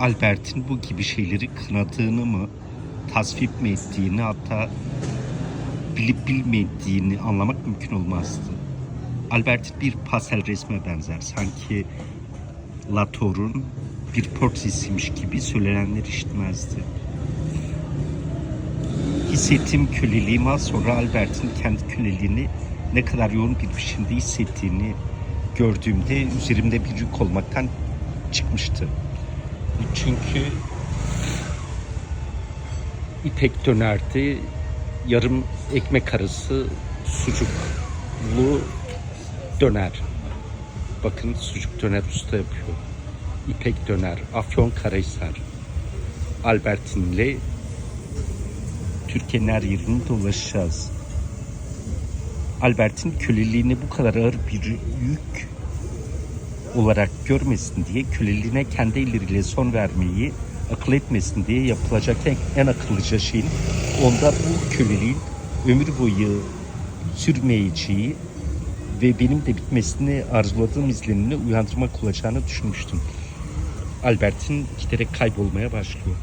Albert'in bu gibi şeyleri kınadığını mı, tasvip mi ettiğini hatta bilip bilmediğini anlamak mümkün olmazdı. Albert bir pastel resme benzer. Sanki Latour'un bir portresiymiş gibi söylenenler işitmezdi. Hissettiğim köleliğim az sonra Albert'in kendi köleliğini ne kadar yoğun bir biçimde hissettiğini gördüğümde üzerimde bir yük olmaktan çıkmıştı. Çünkü İpek dönerdi, yarım ekmek arası sucuklu döner. Bakın sucuk döner usta yapıyor. İpek döner, Afyon Karahisar. Albertin'le Türkiye'nin her yerini dolaşacağız. Albert'in köleliğini bu kadar ağır bir yük olarak görmesin diye köleliğine kendi elleriyle son vermeyi akıl etmesin diye yapılacak en, en akıllıca şeyin onda bu köleliğin ömür boyu sürmeyeceği ve benim de bitmesini arzuladığım izlenimini uyandırmak olacağını düşünmüştüm. Albert'in giderek kaybolmaya başlıyor.